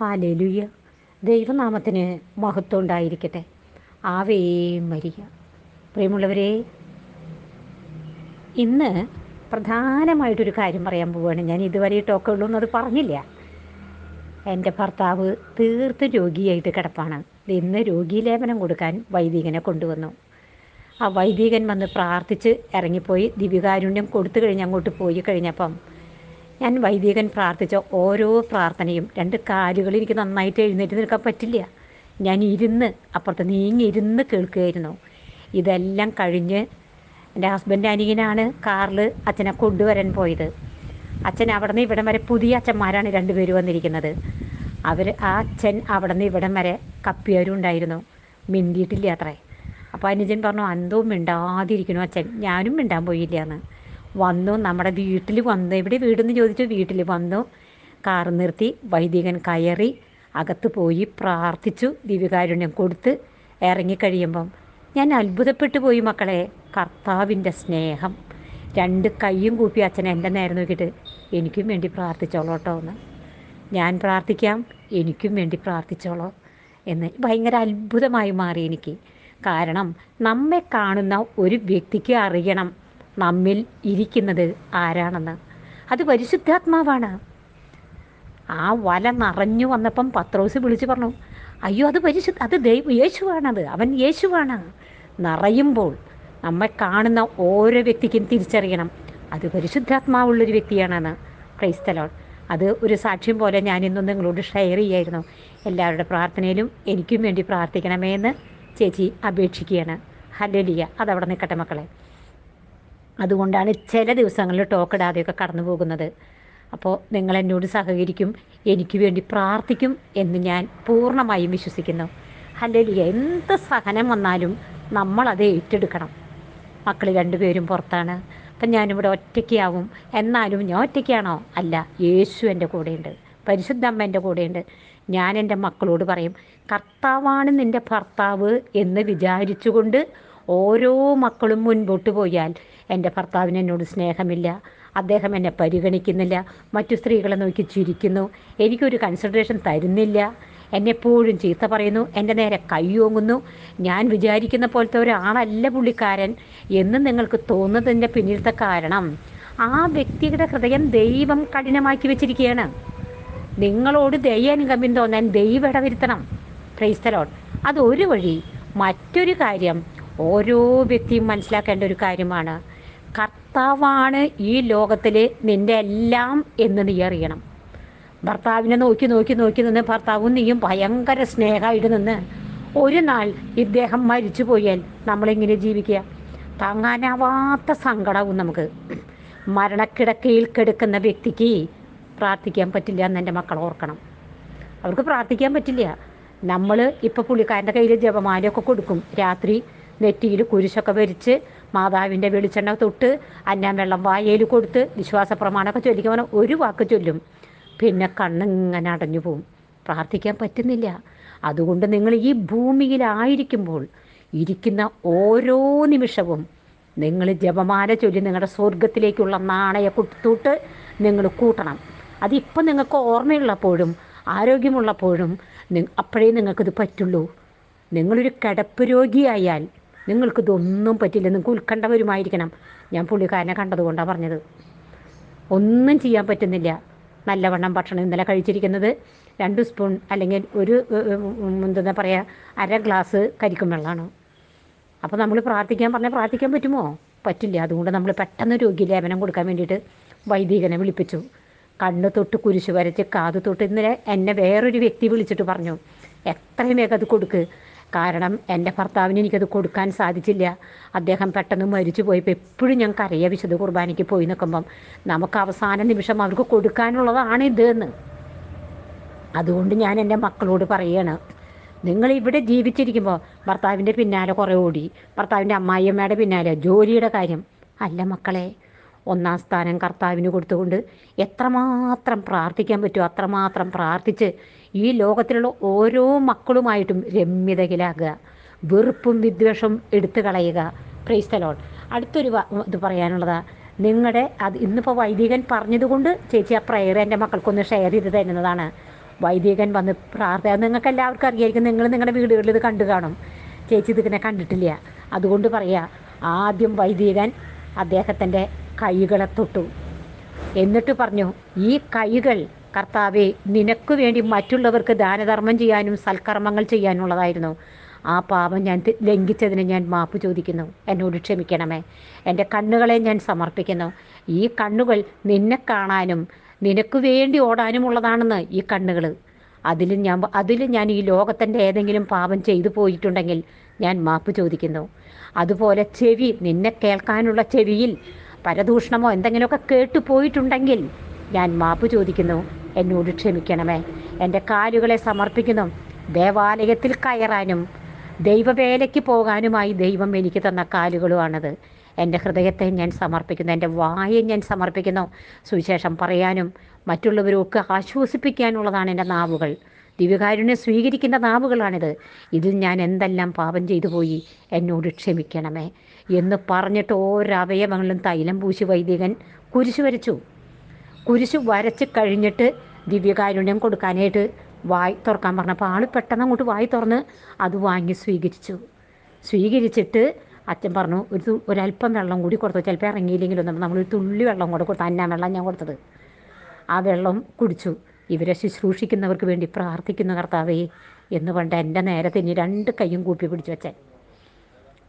Hallelujah ദൈവനാമത്തിന് മഹത്വം ഉണ്ടായിരിക്കട്ടെ ആവേ മരിയ. പ്രിയമുള്ളവരെ ഇന്ന് പ്രധാനമായിട്ടൊരു കാര്യം പറയാൻ പോവുകയാണ്. ഞാൻ ഇതുവരെ ടോക്കുള്ളൂ എന്നത് പറഞ്ഞില്ല. എന്റെ ഭർത്താവ് തീർത്തും രോഗിയായിട്ട് കിടപ്പാണ്. ഇന്ന് രോഗീലേപനം കൊടുക്കാൻ വൈദികനെ കൊണ്ടുവന്നു. ആ വൈദികൻ വന്ന് പ്രാർത്ഥിച്ച് ഇറങ്ങിപ്പോയി. ദിവ്യകാരുണ്യം കൊടുത്തു കഴിഞ്ഞ് അങ്ങോട്ട് പോയി കഴിഞ്ഞപ്പം ഞാൻ വൈദികൻ പ്രാർത്ഥിച്ച ഓരോ പ്രാർത്ഥനയും രണ്ട് കാലുകൾ എനിക്ക് നന്നായിട്ട് എഴുന്നേറ്റ് നിൽക്കാൻ പറ്റില്ല. ഞാൻ ഇരുന്ന് അപ്പുറത്ത് നീങ്ങി ഇരുന്ന് കേൾക്കുകയായിരുന്നു. ഇതെല്ലാം കഴിഞ്ഞ് എന്റെ ഹസ്ബൻഡ് അനിയനാണ് കാറിൽ അച്ഛനെ കൊണ്ടുവരാൻ പോയത്. അച്ഛൻ അവിടെ നിന്ന് ഇവിടം വരെ പുതിയ അച്ഛന്മാരാണ് രണ്ടുപേര് വന്നിരിക്കുന്നത്. അവർ ആ അച്ഛൻ അവിടെ നിന്ന് ഇവിടം വരെ കപ്പിയവരും ഉണ്ടായിരുന്നു. മിണ്ടിയിട്ടില്ല അത്രേ. അപ്പോൾ അനുജൻ പറഞ്ഞു അന്തവും മിണ്ടാതിരിക്കണു അച്ഛൻ. ഞാനും മിണ്ടാൻ പോയില്ല എന്ന്. വന്നു. നമ്മുടെ വീട്ടിൽ വന്നു. എവിടെ വീടെന്ന് ചോദിച്ചു? വീട്ടിൽ വന്നു. കാർ നിർത്തി. വൈദികൻ കയറി അകത്ത് പോയി പ്രാർത്ഥിച്ചു. ദിവ്യകാരുണ്യം കൊടുത്ത് ഇറങ്ങിക്കഴിയുമ്പം ഞാൻ അത്ഭുതപ്പെട്ടു പോയി മക്കളെ. കർത്താവിന്റെ സ്നേഹം. രണ്ട് കൈയും കൂപ്പി അച്ഛൻ എന്റെ നേരെ നോക്കിയിട്ട് എനിക്കും വേണ്ടി പ്രാർത്ഥിച്ചോളോട്ടോ എന്ന്. ഞാൻ പ്രാർത്ഥിക്കാം. എനിക്കും വേണ്ടി പ്രാർത്ഥിച്ചോളോ എന്ന്. ഭയങ്കര അത്ഭുതമായി മാറി എനിക്ക്. കാരണം നമ്മെ കാണുന്ന ഒരു വ്യക്തിക്ക് അറിയണം. നമ്മിൽ ഇരിക്കുന്നത് ആരാണെന്ന്? അത് പരിശുദ്ധാത്മാവാണ്. ആ വല നിറഞ്ഞു വന്നപ്പം പത്രോസ് വിളിച്ചു പറഞ്ഞു അയ്യോ അത് പരിശുദ്ധ അത് ദൈവം യേശുവാണത് അവൻ യേശുവാണ്. നിറയുമ്പോൾ നമ്മെ കാണുന്ന ഓരോ വ്യക്തിക്കും തിരിച്ചറിയണം അത് പരിശുദ്ധാത്മാവുള്ളൊരു വ്യക്തിയാണെന്ന്. ക്രൈസ്തലോൺ അത് ഒരു സാക്ഷ്യം പോലെ ഞാൻ ഇന്നും നിങ്ങളോട് ഷെയർ ചെയ്യായിരുന്നു. എല്ലാവരുടെ പ്രാർത്ഥനയിലും എനിക്കും വേണ്ടി പ്രാർത്ഥിക്കണമേ എന്ന് ചേച്ചി അപേക്ഷിക്കുകയാണ്. ഹലലിയ അതവിടെ നിൽക്കട്ടെ മക്കളെ. അതുകൊണ്ടാണ് ചില ദിവസങ്ങളിൽ ടോക്കിടാതെയൊക്കെ കടന്നു പോകുന്നത്. അപ്പോൾ നിങ്ങൾ എന്നോട് സഹകരിക്കും എനിക്ക് വേണ്ടി പ്രാർത്ഥിക്കും എന്ന് ഞാൻ പൂർണമായും വിശ്വസിക്കുന്നു. അല്ലെങ്കിൽ എന്ത് സഹനം വന്നാലും നമ്മളത് ഏറ്റെടുക്കണം. മക്കൾ രണ്ടുപേരും പുറത്താണ്. അപ്പം ഞാനിവിടെ ഒറ്റയ്ക്കാവും. എന്നാലും ഞാൻ ഒറ്റയ്ക്കാണോ? അല്ല യേശു എന്റെ കൂടെയുണ്ട്. പരിശുദ്ധ അമ്മ എന്റെ കൂടെയുണ്ട്. ഞാൻ എന്റെ മക്കളോട് പറയും കർത്താവാണ് നിന്റെ ഭർത്താവ് എന്ന് വിചാരിച്ചുകൊണ്ട് ഓരോ മക്കളും മുൻപോട്ട് പോയാൽ എന്റെ ഭർത്താവിന് എന്നോട് സ്നേഹമില്ല. അദ്ദേഹം എന്നെ പരിഗണിക്കുന്നില്ല. മറ്റു സ്ത്രീകളെ നോക്കി ചിരിക്കുന്നു. എനിക്കൊരു കൺസിഡറേഷൻ തരുന്നില്ല. എന്നെപ്പോഴും ചീത്ത പറയുന്നു. എന്റെ നേരെ കൈയോങ്ങുന്നു ഞാൻ വിചാരിക്കുന്ന പോലത്തെ ഒരാളല്ല പുള്ളിക്കാരൻ എന്ന് നിങ്ങൾക്ക് തോന്നുന്നതിന്റെ പിന്നിലത്തെ കാരണം ആ വ്യക്തിയുടെ ഹൃദയം ദൈവം കഠിനമാക്കി വെച്ചിരിക്കുകയാണ്. നിങ്ങളോട് ദയ്യാനുകമ്പിൻ തോന്നാൻ ദൈവം ഇടവരുത്തണം. ക്രൈസ്തലോട്ട് അത് ഒരു വഴി മറ്റൊരു കാര്യം ഓരോ വ്യക്തിയും മനസ്സിലാക്കേണ്ട ഒരു കാര്യമാണ്. കർത്താവാണ് ഈ ലോകത്തിൽ നിന്റെ എല്ലാം എന്ന് നീ അറിയണം. ഭർത്താവിനെ നോക്കി നോക്കി നോക്കി നിന്ന് ഭർത്താവും നീയും ഭയങ്കര സ്നേഹമായിട്ട് നിന്ന് ഒരു നാൾ ഇദ്ദേഹം മരിച്ചു പോയാൽ നമ്മളിങ്ങനെ ജീവിക്കുക? താങ്ങാനാവാത്ത സങ്കടവും നമുക്ക്. മരണക്കിടക്കയിൽ കിടക്കുന്ന വ്യക്തിക്ക് പ്രാർത്ഥിക്കാൻ പറ്റില്ല എന്ന് എന്റെ മക്കൾ ഓർക്കണം. അവർക്ക് പ്രാർത്ഥിക്കാൻ പറ്റില്ല. നമ്മൾ ഇപ്പോൾ പുള്ളിക്കാരന്റെ കയ്യിൽ ജപമാലയൊക്കെ കൊടുക്കും. രാത്രി നെറ്റിയിൽ കുരിശൊക്കെ വരിച്ച് മാതാവിന്റെ വെളിച്ചെണ്ണ തൊട്ട് അന്നാൻ വെള്ളം വായയിൽ കൊടുത്ത് വിശ്വാസ പ്രമാണമൊക്കെ ചൊല്ലിക്കുമ്പോൾ ഒരു വാക്ക് ചൊല്ലും. പിന്നെ കണ്ണിങ്ങനെ അടഞ്ഞു പോവും. പ്രാർത്ഥിക്കാൻ പറ്റുന്നില്ല. അതുകൊണ്ട് നിങ്ങൾ ഈ ഭൂമിയിലായിരിക്കുമ്പോൾ ഇരിക്കുന്ന ഓരോ നിമിഷവും നിങ്ങൾ ജപമാല ചൊല്ലി നിങ്ങളുടെ സ്വർഗത്തിലേക്കുള്ള നാണയ കുത്തൂട്ട് നിങ്ങൾ കൂട്ടണം. അതിപ്പം നിങ്ങൾക്ക് ഓർമ്മയുള്ളപ്പോഴും ആരോഗ്യമുള്ളപ്പോഴും അപ്പോഴേ നിങ്ങൾക്കിത് പറ്റുള്ളൂ. നിങ്ങളൊരു കിടപ്പ് രോഗിയായാൽ നിങ്ങൾക്കിതൊന്നും പറ്റില്ല. നിങ്ങൾക്ക് ഉത്കണ്ഠപരമായിരിക്കണം ഞാൻ പുള്ളിക്കാരനെ കണ്ടതുകൊണ്ടാണ് പറഞ്ഞത്. ഒന്നും ചെയ്യാൻ പറ്റുന്നില്ല. നല്ലവണ്ണം ഭക്ഷണം ഇന്നലെ കഴിച്ചിരിക്കുന്നത് രണ്ട് സ്പൂൺ അല്ലെങ്കിൽ ഒരു എന്താ പറയുക അര ഗ്ലാസ് കരിക്കും വെള്ളമാണ്. അപ്പോൾ നമ്മൾ പ്രാർത്ഥിക്കാൻ പറഞ്ഞാൽ പ്രാർത്ഥിക്കാൻ പറ്റുമോ? പറ്റില്ല. അതുകൊണ്ട് നമ്മൾ പെട്ടെന്ന് രോഗി ലേപനം കൊടുക്കാൻ വേണ്ടിയിട്ട് വൈദികനെ വിളിപ്പിച്ചു. കണ്ണ് തൊട്ട് കുരിശ് വരച്ച് കാത് തൊട്ട് ഇന്നലെ എന്നെ വേറൊരു വ്യക്തി വിളിച്ചിട്ട് പറഞ്ഞു എത്രയും വേഗം അത് കൊടുക്ക്. കാരണം എന്റെ ഭർത്താവിന് എനിക്കത് കൊടുക്കാൻ സാധിച്ചില്ല. അദ്ദേഹം പെട്ടെന്ന് മരിച്ചു പോയപ്പോൾ എപ്പോഴും ഞങ്ങൾക്ക് അറിയാം വിശുദ്ധ കുർബാനയ്ക്ക് പോയി നിൽക്കുമ്പം നമുക്ക് അവസാന നിമിഷം അവർക്ക് കൊടുക്കാനുള്ളതാണ് ഇതെന്ന് അതുകൊണ്ട് ഞാൻ എന്റെ മക്കളോട് പറയുകയാണ് നിങ്ങൾ ഇവിടെ ജീവിച്ചിരിക്കുമ്പോൾ ഭർത്താവിന്റെ പിന്നാലെ കുറേ ഓടി ഭർത്താവിന്റെ അമ്മായിയമ്മയുടെ പിന്നാലെ ജോലിയുടെ കാര്യം. അല്ല മക്കളെ ഒന്നാം സ്ഥാനം കർത്താവിന് കൊടുത്തുകൊണ്ട് എത്രമാത്രം പ്രാർത്ഥിക്കാൻ പറ്റുമോ? അത്രമാത്രം പ്രാർത്ഥിച്ച് ഈ ലോകത്തിലുള്ള ഓരോ മക്കളുമായിട്ടും രമ്യതയിലാകുക. വെറുപ്പും വിദ്വേഷവും എടുത്തു കളയുക. പ്രൈസ്തലോൺ അടുത്തൊരു ഇത് പറയാനുള്ളതാ. നിങ്ങളുടെ അത് ഇന്നിപ്പോൾ വൈദികൻ പറഞ്ഞതുകൊണ്ട് ചേച്ചി ആ പ്രയർ എന്റെ മക്കൾക്കൊന്ന് ഷെയർ ചെയ്ത് തരുന്നതാണ്. വൈദികൻ വന്ന് പ്രാർത്ഥന നിങ്ങൾക്ക് എല്ലാവർക്കും അറിയായിരിക്കും. നിങ്ങൾ നിങ്ങളുടെ വീടുകളിൽ ഇത് കണ്ടു കാണും. ചേച്ചി ഇതിനെ കണ്ടിട്ടില്ല. അതുകൊണ്ട് പറയുക ആദ്യം വൈദികൻ അദ്ദേഹത്തിന്റെ കൈകളെ തൊട്ടു. എന്നിട്ട് പറഞ്ഞു ഈ കൈകൾ കർത്താവെ നിനക്ക് വേണ്ടി മറ്റുള്ളവർക്ക് ദാനധർമ്മം ചെയ്യാനും സൽക്കർമ്മങ്ങൾ ചെയ്യാനുള്ളതായിരുന്നു. ആ പാപം ഞാൻ ലംഘിച്ചതിന് ഞാൻ മാപ്പ് ചോദിക്കുന്നു. എന്നോട് ക്ഷമിക്കണമേ. എന്റെ കണ്ണുകളെ ഞാൻ സമർപ്പിക്കുന്നു. ഈ കണ്ണുകൾ നിന്നെ കാണാനും നിനക്ക് വേണ്ടി ഓടാനുമുള്ളതാണെന്ന് ഈ കണ്ണുകൾ അതിൽ ഞാൻ അതിൽ ഞാൻ ഈ ലോകത്തിന്റെ ഏതെങ്കിലും പാപം ചെയ്തു പോയിട്ടുണ്ടെങ്കിൽ ഞാൻ മാപ്പ് ചോദിക്കുന്നു. അതുപോലെ ചെവി നിന്നെ കേൾക്കാനുള്ള ചെവിയിൽ പരദൂഷണമോ എന്തെങ്കിലുമൊക്കെ കേട്ടു പോയിട്ടുണ്ടെങ്കിൽ ഞാൻ മാപ്പ് ചോദിക്കുന്നു. എന്നോട് ക്ഷമിക്കണമേ. എന്റെ കാലുകളെ സമർപ്പിക്കുന്നു. ദേവാലയത്തിൽ കയറാനും ദൈവവേലയ്ക്ക് പോകാനുമായി ദൈവം എനിക്ക് തന്ന കാലുകളുമാണത്. എന്റെ ഹൃദയത്തെ ഞാൻ സമർപ്പിക്കുന്നു. എന്റെ വായെ ഞാൻ സമർപ്പിക്കുന്നു. സുവിശേഷം പറയാനും മറ്റുള്ളവരൊക്കെ ആശ്വസിപ്പിക്കാനുള്ളതാണ് എന്റെ നാവുകൾ. ദിവ്യകാരുണ്യം സ്വീകരിക്കുന്ന നാവുകളാണിത്. ഇതിൽ ഞാൻ എന്തെല്ലാം പാപം ചെയ്തു പോയി എന്നോട് ക്ഷമിക്കണമേ. എന്ന് പറഞ്ഞിട്ട് ഓരോ അവയവങ്ങളിലും തൈലം പൂശി വൈദികൻ കുരിശു വരച്ചു. കുരിശ് വരച്ച് കഴിഞ്ഞിട്ട് ദിവ്യകാരുണ്യം കൊടുക്കാനായിട്ട് വായി തുറക്കാൻ പറഞ്ഞപ്പോൾ ആൾ പെട്ടെന്ന് അങ്ങോട്ട് വായി തുറന്ന് അത് വാങ്ങി സ്വീകരിച്ചു. സ്വീകരിച്ചിട്ട് അച്ഛൻ പറഞ്ഞു ഒരു ഒരല്പം വെള്ളം കൂടി കൊടുത്തു ചിലപ്പോൾ ഇറങ്ങിയില്ലെങ്കിലും? നമ്മൾ ഒരു തുള്ളി വെള്ളം കൂടെ കൊടുത്തു. അന്നാ വെള്ളം ഞാൻ കൊടുത്തത്. ആ വെള്ളം കുടിച്ചു. ഇവരെ ശുശ്രൂഷിക്കുന്നവർക്ക് വേണ്ടി പ്രാർത്ഥിക്കുന്ന കർത്താവേ എന്ന് പണ്ട് എന്റെ നേരെ തന്നെ രണ്ട് കൈയും കൂപ്പി പിടിച്ചു വെച്ചേ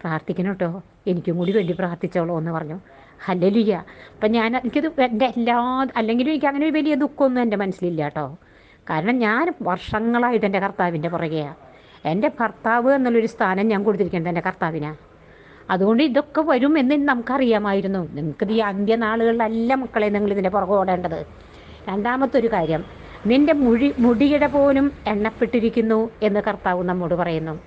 പ്രാർത്ഥിക്കണം കേട്ടോ. എനിക്കും കൂടി വേണ്ടി പ്രാർത്ഥിച്ചോളൂ എന്ന് പറഞ്ഞു. ഹല്ലലിയ. അപ്പം ഞാൻ എനിക്കത് എന്റെ എല്ലാ അല്ലെങ്കിലും എനിക്ക് അങ്ങനെ വലിയ ദുഃഖമൊന്നും എന്റെ മനസ്സിലില്ല കേട്ടോ. കാരണം ഞാൻ വർഷങ്ങളായിട്ട് എന്റെ കർത്താവിന്റെ പുറകെയാണ് എന്റെ ഭർത്താവ് എന്നുള്ളൊരു സ്ഥാനം ഞാൻ കൊടുത്തിരിക്കുന്നത് എന്റെ കർത്താവിനാണ് അതുകൊണ്ട് ഇതൊക്കെ വരും എന്ന് നമുക്കറിയാമായിരുന്നു. നിങ്ങൾക്കിത് ഈ അന്ത്യനാളുകളിലല്ല മക്കളെ നിങ്ങൾ ഇതിന്റെ പുറകെ ഓടേണ്ടത്. രണ്ടാമത്തെ ഒരു കാര്യം നിന്റെ മുഴി മുടിയുടെ പോലും എണ്ണപ്പെട്ടിരിക്കുന്നു എന്ന് കർത്താവ് നമ്മോട് പറയുന്നു.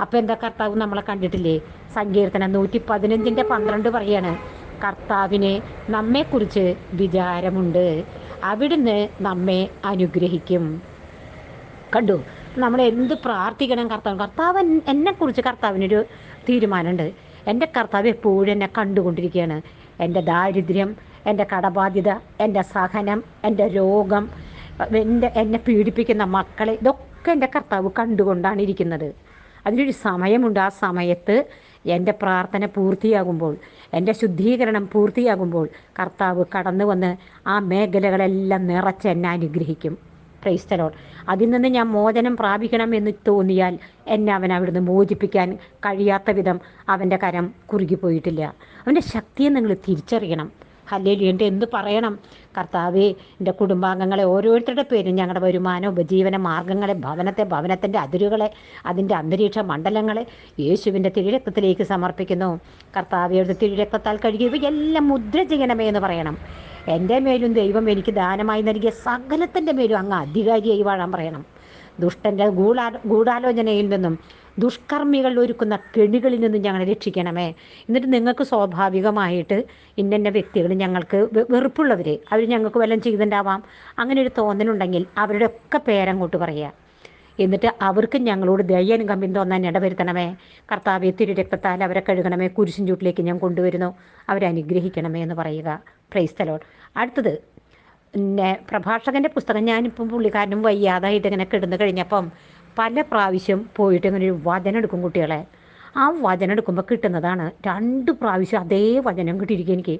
അപ്പോൾ എന്താ കർത്താവ് നമ്മളെ കണ്ടിട്ടില്ലേ? സങ്കീർത്തനം നൂറ്റി പതിനഞ്ചിന്റെ പന്ത്രണ്ട് പറയാണ്. കർത്താവിന് നമ്മെക്കുറിച്ച് വിചാരമുണ്ട്. അവിടുന്ന് നമ്മെ അനുഗ്രഹിക്കും. കണ്ടു? നമ്മൾ എന്ത് പ്രാർത്ഥിക്കണം കർത്താവ്? കർത്താവ് എന്നെക്കുറിച്ച് കർത്താവിനൊരു തീരുമാനമുണ്ട്. എന്റെ കർത്താവ് എപ്പോഴും എന്നെ കണ്ടുകൊണ്ടിരിക്കുകയാണ്. എന്റെ ദാരിദ്ര്യം എന്റെ കടബാധ്യത എന്റെ സഹനം എന്റെ രോഗം എന്റെ എന്നെ പീഡിപ്പിക്കുന്ന മക്കളെ ഇതൊക്കെ എന്റെ കർത്താവ് കണ്ടുകൊണ്ടാണ് ഇരിക്കുന്നത്. അതിനൊരു സമയമുണ്ട് ആ സമയത്ത് എന്റെ പ്രാർത്ഥന പൂർത്തിയാകുമ്പോൾ എന്റെ ശുദ്ധീകരണം പൂർത്തിയാകുമ്പോൾ കർത്താവ് കടന്നു വന്ന് ആ മേഖലകളെല്ലാം നിറച്ച് എന്നെ അനുഗ്രഹിക്കും. ക്രൈസ്തലോൺ അതിൽ നിന്ന് ഞാൻ മോചനം പ്രാപിക്കണം എന്ന് തോന്നിയാൽ എന്നെ അവൻ അവിടുന്ന് മോചിപ്പിക്കാൻ കഴിയാത്ത വിധം അവന്റെ കരം കുറുകിപ്പോയിട്ടില്ല അവന്റെ ശക്തിയെ നിങ്ങൾ തിരിച്ചറിയണം. ഹല്ലേലു എന്റെ എന്ത് പറയണം? കർത്താവേ എന്റെ കുടുംബാംഗങ്ങളെ ഓരോരുത്തരുടെ പേരും ഞങ്ങളുടെ വരുമാന ഉപജീവന മാർഗങ്ങളെ ഭവനത്തെ ഭവനത്തിന്റെ അതിരുകളെ അതിന്റെ അന്തരീക്ഷ മണ്ഡലങ്ങളെ യേശുവിന്റെ തിരുരക്തത്തിലേക്ക് സമർപ്പിക്കുന്നു. കർത്താവയുടെ തിരുരക്തത്താൽ കഴുകി എല്ലാം മുദ്ര ചെയ്യണമേ എന്ന് പറയണം. എന്റെ മേലും ദൈവം എനിക്ക് ദാനമായി നൽകിയ സകലത്തിന്റെ മേലും അങ്ങ് അധികാരിയായി വാഴാൻ പറയണം. ദുഷ്ടന്റെ ഗൂഢാ ഗൂഢാലോചനയിൽ നിന്നും ദുഷ്കർമ്മികൾ ഒരുക്കുന്ന കെണികളിൽ നിന്ന് ഞങ്ങളെ രക്ഷിക്കണമേ. എന്നിട്ട് നിങ്ങൾക്ക് സ്വാഭാവികമായിട്ട് ഇന്നെ വ്യക്തികൾ ഞങ്ങൾക്ക് വെറുപ്പുള്ളവർ അവർ ഞങ്ങൾക്ക് വല്ലതും ചെയ്തിട്ടുണ്ടാവാം. അങ്ങനെ ഒരു തോന്നലുണ്ടെങ്കിൽ അവരുടെ ഒക്കെ പേരങ്ങോട്ട് പറയുക. എന്നിട്ട് അവർക്ക് ഞങ്ങളോട് ദയ്യാനുകമ്പ്യം തോന്നാൻ ഇടവരുത്തണമേ. തിരു രക്തത്താൽ അവരെ കഴുകണമേ. കുരിശിൻ ചൂട്ടിലേക്ക് ഞാൻ കൊണ്ടുവരുന്നു. അവരെ അനുഗ്രഹിക്കണമേ എന്ന് പറയുക. പ്രൈസ്തലോട് അടുത്തത് പിന്നെ പ്രഭാഷകന്റെ പുസ്തകം ഞാനിപ്പം പുള്ളിക്കാരനും വയ്യാതായിട്ട് ഇങ്ങനെ കിടന്നു കഴിഞ്ഞപ്പം പല പ്രാവശ്യം പോയിട്ട് ഇങ്ങനെ ഒരു വചനം എടുക്കും കുട്ടികളെ. ആ വചനം എടുക്കുമ്പോൾ കിട്ടുന്നതാണ് രണ്ട് പ്രാവശ്യം അതേ വചനം കിട്ടിയിരിക്കും എനിക്ക്.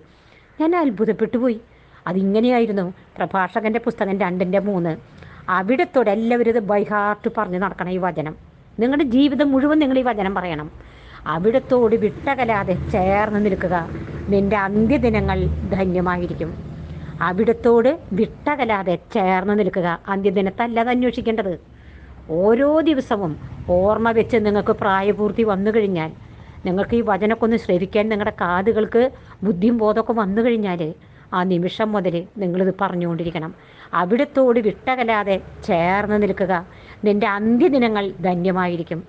ഞാൻ അത്ഭുതപ്പെട്ടു പോയി. അതിങ്ങനെയായിരുന്നു പ്രഭാഷകന്റെ പുസ്തകം രണ്ടിന്റെ മൂന്ന്. അവിടത്തോടെ എല്ലാവരും ഇത് ബൈ ഹാർട്ട് പറഞ്ഞ് നടക്കണം ഈ വചനം. നിങ്ങളുടെ ജീവിതം മുഴുവൻ നിങ്ങൾ ഈ വചനം പറയണം. അവിടത്തോട് വിട്ടകലാതെ ചേർന്ന് നിൽക്കുക നിന്റെ അന്ത്യദിനങ്ങൾ ധന്യമായിരിക്കും. അവിടത്തോട് വിട്ടകലാതെ ചേർന്ന് നിൽക്കുക അന്ത്യദിനത്തല്ല അത് അന്വേഷിക്കേണ്ടത്. ഓരോ ദിവസവും ഓർമ്മ വെച്ച് നിങ്ങൾക്ക് പ്രായപൂർത്തി വന്നു കഴിഞ്ഞാൽ നിങ്ങൾക്ക് ഈ വചനക്കൊന്ന് ശ്രവിക്കാൻ നിങ്ങളുടെ കാതുകൾക്ക് ബുദ്ധിയും ബോധമൊക്കെ വന്നു കഴിഞ്ഞാൽ ആ നിമിഷം മുതൽ നിങ്ങളിത് പറഞ്ഞുകൊണ്ടിരിക്കണം. അവിടത്തോട് വിട്ടകലാതെ ചേർന്ന് നിൽക്കുക. നിന്റെ അന്ത്യദിനങ്ങൾ ധന്യമായിരിക്കും.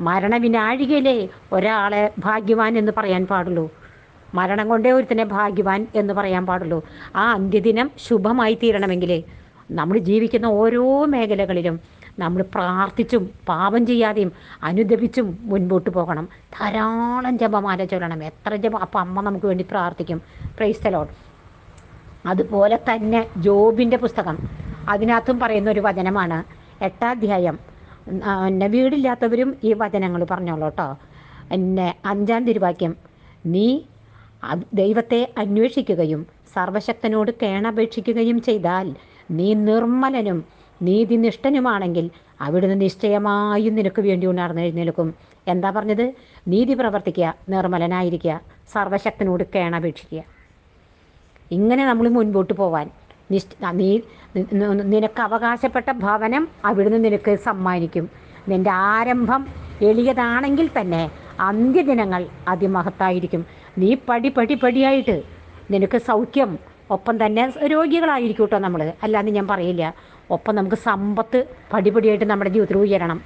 മരണവിനാഴികയിലെ ഒരാളെ ഭാഗ്യവാൻ എന്ന് പറയാൻ പാടുള്ളൂ. മരണം കൊണ്ടേ ഒരുത്തനെ ഭാഗ്യവാൻ എന്ന് പറയാൻ പാടുള്ളൂ. ആ അന്ത്യദിനം ശുഭമായി തീരണമെങ്കിൽ നമ്മൾ ജീവിക്കുന്ന ഓരോ മേഖലകളിലും നമ്മൾ പ്രാർത്ഥിച്ചും പാപം ചെയ്യാതെയും അനുദപിച്ചും മുൻപോട്ട് പോകണം. ധാരാളം ജപമാല ചൊല്ലണം. എത്ര ജപം അപ്പം അമ്മ നമുക്ക് വേണ്ടി പ്രാർത്ഥിക്കും. പ്രൈസ് തലോൺ അതുപോലെ തന്നെ ജോബിന്റെ പുസ്തകം. അതിനകത്തും പറയുന്ന ഒരു വചനമാണ്. എട്ടാധ്യായം എന്നെ വീടില്ലാത്തവരും ഈ വചനങ്ങൾ പറഞ്ഞോളൂ കേട്ടോ എന്നെ അഞ്ചാം തിരുവാക്യം. നീ ദൈവത്തെ അന്വേഷിക്കുകയും സർവശക്തനോട് കേണപേക്ഷിക്കുകയും ചെയ്താൽ നീ നിർമ്മലനും നീതിനിഷ്ഠനുമാണെങ്കിൽ അവിടുന്ന് നിശ്ചയമായും നിനക്ക് വേണ്ടി ഉണർന്നെഴുന്നേൽക്കും എന്താ പറഞ്ഞത്? നീതി പ്രവർത്തിക്കുക നിർമ്മലനായിരിക്കുക സർവശക്തനോട് കേണപേക്ഷിക്കുക. ഇങ്ങനെ നമ്മൾ മുൻപോട്ട് പോവാൻ നീ നിനക്ക് അവകാശപ്പെട്ട ഭവനം അവിടുന്ന് നിനക്ക് സമ്മാനിക്കും. നിന്റെ ആരംഭം എളിയതാണെങ്കിൽ തന്നെ അന്ത്യദിനങ്ങൾ അതിമഹത്തായിരിക്കും. നീ പടി പടി പടിയായിട്ട് നിനക്ക് സൗഖ്യം ഒപ്പം തന്നെ രോഗികളായിരിക്കും കേട്ടോ നമ്മൾ അല്ലാന്ന് ഞാൻ പറയില്ല. ഒപ്പം നമുക്ക് സമ്പത്ത് പടിപടിയായിട്ട് നമ്മുടെ ജീവിതത്തിൽ ഉയരണം.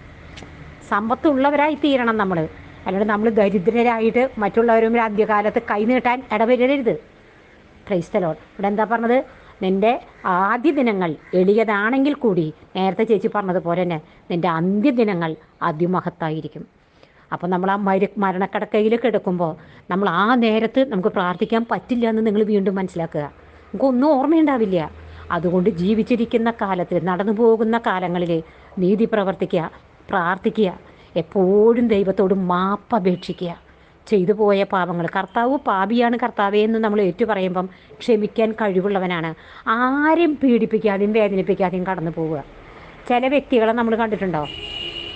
സമ്പത്ത് ഉള്ളവരായി തീരണം നമ്മൾ അല്ലാണ്ട് നമ്മൾ ദരിദ്രരായിട്ട് മറ്റുള്ളവരും അന്ത്യകാലത്ത് കൈനീട്ടാൻ ഇടവരരുത്. ക്രൈസ്തലോൺ ഇവിടെ എന്താ പറഞ്ഞത്? നിന്റെ ആദ്യ ദിനങ്ങൾ എളിയതാണെങ്കിൽ കൂടി നേരത്തെ ചേച്ചി പറഞ്ഞതുപോലെ തന്നെ നിന്റെ അന്ത്യദിനങ്ങൾ അതിമഹത്തായിരിക്കും. അപ്പോൾ നമ്മൾ ആ മര മരണക്കടക്കയിൽ കിടക്കുമ്പോൾ നമ്മൾ ആ നേരത്ത് നമുക്ക് പ്രാർത്ഥിക്കാൻ പറ്റില്ല എന്ന് നിങ്ങൾ വീണ്ടും മനസ്സിലാക്കുക. നമുക്കൊന്നും ഓർമ്മയുണ്ടാവില്ല. അതുകൊണ്ട് ജീവിച്ചിരിക്കുന്ന കാലത്തിൽ നടന്നു പോകുന്ന കാലങ്ങളിൽ നീതി പ്രവർത്തിക്കുക പ്രാർത്ഥിക്കുക എപ്പോഴും ദൈവത്തോട് മാപ്പപേക്ഷിക്കുക ചെയ്തു പോയ പാപങ്ങൾ കർത്താവ് പാപിയാണ് കർത്താവേ എന്ന് നമ്മൾ ഏറ്റു പറയുമ്പം ക്ഷമിക്കാൻ കഴിവുള്ളവനാണ്. ആരെയും പീഡിപ്പിക്കാതെയും വേദനിപ്പിക്കാതെയും കടന്നു പോവുക. ചില വ്യക്തികളെ നമ്മൾ കണ്ടിട്ടുണ്ടോ?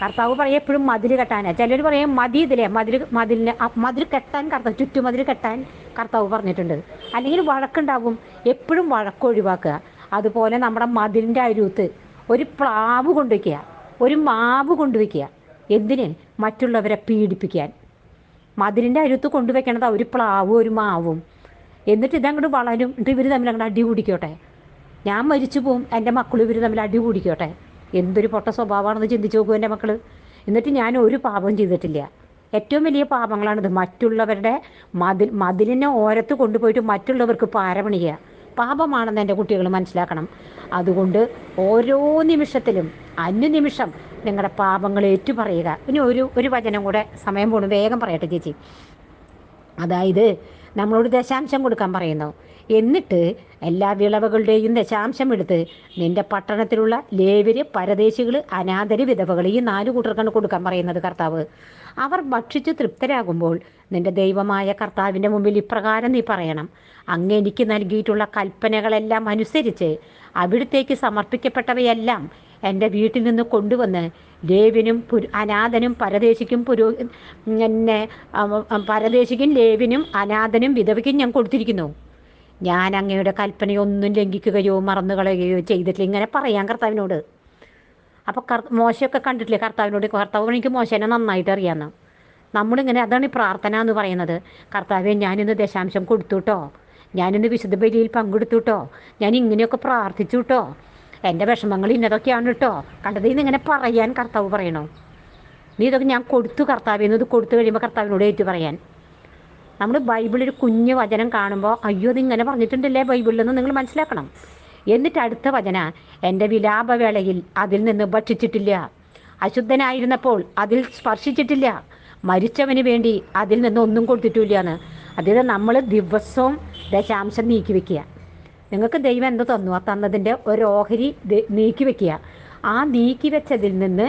കർത്താവ് പറയും എപ്പോഴും മതിൽ കെട്ടാനാണ് ചിലർ പറയും മതി ഇതിലേ. മതിൽ മതിലിന് മതിൽ കെട്ടാൻ കർത്താവ് ചുറ്റുമതിൽ കെട്ടാൻ കർത്താവ് പറഞ്ഞിട്ടുണ്ട്. അല്ലെങ്കിൽ വഴക്കുണ്ടാകും. എപ്പോഴും വഴക്കൊഴിവാക്കുക അതുപോലെ നമ്മുടെ മതിലിന്റെ അരുത്ത് ഒരു പ്ലാവ് കൊണ്ടുവയ്ക്കുക. ഒരു മാവ് കൊണ്ടുവയ്ക്കുക. എന്തിന്? മറ്റുള്ളവരെ പീഡിപ്പിക്കാൻ. മതിലിന്റെ അരുത്ത് കൊണ്ടുവയ്ക്കണത് ഒരു പ്ലാവും ഒരു മാവും. എന്നിട്ട് ഇതങ്ങോട്ട് വളരും. എന്നിട്ട് ഇവർ തമ്മിൽ അങ്ങോട്ട് അടി കൂടിക്കോട്ടെ. ഞാൻ മരിച്ചു പോവും എന്റെ മക്കളും ഇവർ തമ്മിൽ അടി കൂടിക്കോട്ടെ. എന്തൊരു പൊട്ട സ്വഭാവമാണെന്ന് ചിന്തിച്ചു നോക്കൂ എന്റെ മക്കൾ എന്നിട്ട് ഞാൻ ഒരു പാപം ചെയ്തിട്ടില്ല. ഏറ്റവും വലിയ പാപങ്ങളാണിത്. മറ്റുള്ളവരുടെ മതിൽ മതിലിനെ ഓരത്ത് കൊണ്ടുപോയിട്ട് മറ്റുള്ളവർക്ക് പാരമണിയുക പാപമാണെന്ന് എന്റെ കുട്ടികൾ മനസ്സിലാക്കണം. അതുകൊണ്ട് ഓരോ നിമിഷത്തിലും അന്യനിമിഷം നിങ്ങളുടെ പാപങ്ങൾ ഏറ്റുപറയുക. ഇനി ഒരു ഒരു വചനം കൂടെ സമയം പോണു. വേഗം പറയട്ടെ ചേച്ചി. അതായത് നമ്മളോട് ദശാംശം കൊടുക്കാൻ പറയുന്നു. എന്നിട്ട് എല്ലാ വിളവുകളുടെയും ദശാംശം എടുത്ത് നിന്റെ പട്ടണത്തിലുള്ള ലേവര് പരദേശികൾ അനാഥര് വിധവകൾ ഈ നാല് കൂട്ടർക്കാണ് കൊടുക്കാൻ പറയുന്നത് കർത്താവ്. അവർ ഭക്ഷിച്ച് തൃപ്തരാകുമ്പോൾ നിന്റെ ദൈവമായ കർത്താവിന്റെ മുമ്പിൽ ഇപ്രകാരം നീ പറയണം. അങ്ങ് എനിക്ക് നൽകിയിട്ടുള്ള കൽപ്പനകളെല്ലാം അനുസരിച്ച് അവിടുത്തേക്ക് സമർപ്പിക്കപ്പെട്ടവയെല്ലാം എന്റെ വീട്ടിൽ നിന്ന് കൊണ്ടുവന്ന് ലേവിനും പുരു അനാഥനും പരദേശിക്കും പുരോ എന്നെ പരദേശിക്കും ലേവിനും അനാഥനും വിധവയ്ക്കും ഞാൻ കൊടുത്തിരിക്കുന്നു. ഞാൻ അങ്ങയുടെ കൽപ്പനയൊന്നും ലംഘിക്കുകയോ മറന്നു കളയുകയോ ചെയ്തിട്ടില്ല. ഇങ്ങനെ പറയാൻ കർത്താവിനോട്. അപ്പോൾ കർ മോശമൊക്കെ കണ്ടിട്ടില്ലേ കർത്താവിനോട്? കർത്താവ് എനിക്ക് മോശനെ നന്നായിട്ട് അറിയാമെന്ന് നമ്മളിങ്ങനെ അതാണ് ഈ പ്രാർത്ഥന എന്ന് പറയുന്നത്. കർത്താവെ ഞാനിന്ന് ദശാംശം കൊടുത്തു കേട്ടോ ഞാനിന്ന് വിശുദ്ധ ബലിയിൽ പങ്കെടുത്തു കേട്ടോ ഞാൻ ഇങ്ങനെയൊക്കെ പ്രാർത്ഥിച്ചു കേട്ടോ എന്റെ വിഷമങ്ങൾ ഇന്നതൊക്കെയാണ് കേട്ടോ കണ്ടത് ഇന്നിങ്ങനെ പറയാൻ കർത്താവ് പറയണോ. നീ ഇതൊക്കെ ഞാൻ കൊടുത്തു കർത്താവ് ഇത് കൊടുത്തു കഴിയുമ്പോൾ കർത്താവിനോട് ഏറ്റു പറയാൻ. നമ്മൾ ബൈബിളിൽ കുഞ്ഞു വചനം കാണുമ്പോൾ അയ്യോ ഇത് ഇങ്ങനെ പറഞ്ഞിട്ടുണ്ടല്ലേ ബൈബിളിലെന്ന് നിങ്ങൾ മനസ്സിലാക്കണം. എന്നിട്ട് അടുത്ത വചന എന്റെ വിലാപവേളയിൽ അതിൽ നിന്ന് ഭക്ഷിച്ചിട്ടില്ല. അശുദ്ധനായിരുന്നപ്പോൾ അതിൽ സ്പർശിച്ചിട്ടില്ല. മരിച്ചവന് വേണ്ടി അതിൽ നിന്ന് ഒന്നും കൊടുത്തിട്ടില്ല എന്ന് അതായത് നമ്മൾ ദിവസവും ദശാംശം നീക്കി വെക്കുക. നിങ്ങൾക്ക് ദൈവം എന്ത് തന്നു? ആ തന്നതിന്റെ ഒരു ഓഹരി നീക്കി വെക്കുക. ആ നീക്കി വെച്ചതിൽ നിന്ന്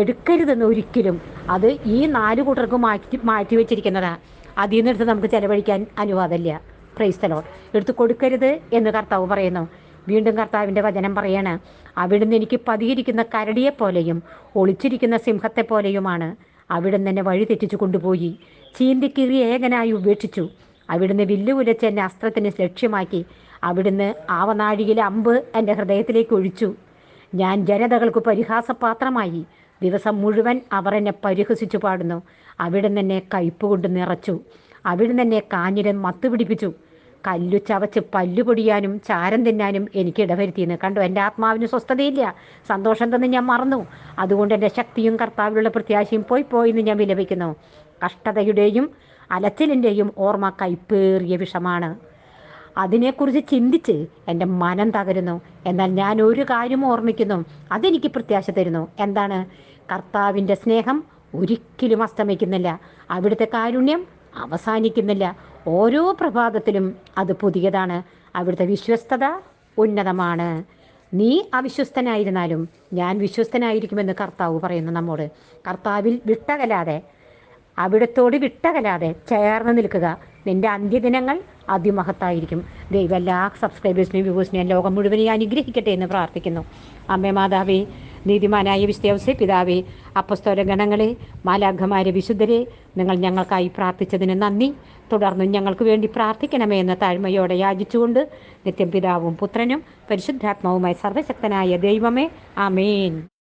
എടുക്കരുതെന്ന് ഒരിക്കലും അത് ഈ നാല് കൂട്ടർക്ക് മാറ്റി മാറ്റി വെച്ചിരിക്കുന്നതാണ് അതിൽ നിന്ന് എടുത്ത് നമുക്ക് ചെലവഴിക്കാൻ അനുവാദമില്ല. പ്രൈസ്തലോൺ എടുത്ത് കൊടുക്കരുത് എന്ന് കർത്താവ് പറയുന്നു. വീണ്ടും കർത്താവിന്റെ വചനം പറയാണ് അവിടുന്ന് എനിക്ക് പതിയിരിക്കുന്ന കരടിയെപ്പോലെയും ഒളിച്ചിരിക്കുന്ന സിംഹത്തെപ്പോലെയുമാണ്. അവിടുന്ന് എന്നെ വഴി തെറ്റിച്ചു കൊണ്ടുപോയി. ചീന്തിക്കിറി ഏകനായി ഉപേക്ഷിച്ചു. അവിടുന്ന് വില്ല് ഉലച്ച് എന്നെ അസ്ത്രത്തിന് ലക്ഷ്യമാക്കി. അവിടുന്ന് ആവനാഴിയിലെ അമ്പ് എന്റെ ഹൃദയത്തിലേക്ക് ഒഴിച്ചു. ഞാൻ ജനതകൾക്ക് പരിഹാസപാത്രമായി. ദിവസം മുഴുവൻ അവർ എന്നെ പരിഹസിച്ചു പാടുന്നു. അവിടുന്ന് എന്നെ കയ്പ് കൊണ്ട് നിറച്ചു. അവിടുന്ന് എന്നെ കാഞ്ഞിരം മത്ത് പിടിപ്പിച്ചു. കല്ലു ചവച്ച് പല്ലുപൊടിയാനും ചാരം തിന്നാനും എനിക്ക് ഇടവരുത്തിയെന്ന് കണ്ടു. എന്റെ ആത്മാവിന് സ്വസ്ഥതയില്ല. സന്തോഷം തന്നെ ഞാൻ മറന്നു. അതുകൊണ്ട് എന്റെ ശക്തിയും കർത്താവിലുള്ള പ്രത്യാശയും പോയി പോയി എന്ന് ഞാൻ വിലപിക്കുന്നു. കഷ്ടതയുടെയും അലച്ചിലിന്റെയും ഓർമ്മ കൈപ്പേറിയ വിഷമാണ്. അതിനെക്കുറിച്ച് ചിന്തിച്ച് എന്റെ മനം തകരുന്നു. എന്നാൽ ഞാൻ ഒരു കാര്യം ഓർമ്മിക്കുന്നു. അതെനിക്ക് പ്രത്യാശ തരുന്നു. എന്താണ്? കർത്താവിന്റെ സ്നേഹം ഒരിക്കലും അസ്തമിക്കുന്നില്ല. അവിടുത്തെ കാരുണ്യം അവസാനിക്കുന്നില്ല. ഓരോ പ്രഭാതത്തിലും അത് പുതിയതാണ്. അവിടുത്തെ വിശ്വസ്തത ഉന്നതമാണ്. നീ അവിശ്വസ്തനായിരുന്നാലും ഞാൻ വിശ്വസ്തനായിരിക്കുമെന്ന് കർത്താവ് പറയുന്നു നമ്മോട്. കർത്താവിൽ വിട്ടകലാതെ അവിടത്തോട് വിട്ടകലാതെ ചേർന്ന് നിൽക്കുക. നിന്റെ അന്ത്യദിനങ്ങൾ അതിമഹത്തായിരിക്കും. ദൈവം എല്ലാ സബ്സ്ക്രൈബേഴ്സിനെയും വ്യൂവേഴ്സിനെയും ലോകം മുഴുവനെയും അനുഗ്രഹിക്കട്ടെ എന്ന് പ്രാർത്ഥിക്കുന്നു. അമ്മേ മാതാവേ നീതിമാനായ വിശ്വസേ പിതാവേ അപ്പസ്തോല ഗണങ്ങളെ മാലാഖമാരെ വിശുദ്ധരെ നിങ്ങൾ ഞങ്ങൾക്കായി പ്രാർത്ഥിച്ചതിന് നന്ദി. തുടർന്നും ഞങ്ങൾക്ക് വേണ്ടി പ്രാർത്ഥിക്കണമേ എന്ന താഴ്മയോടെ യാചിച്ചുകൊണ്ട് നിത്യം പിതാവും പുത്രനും പരിശുദ്ധാത്മാവുമായി സർവശക്തനായ ദൈവമേ ആമേൻ.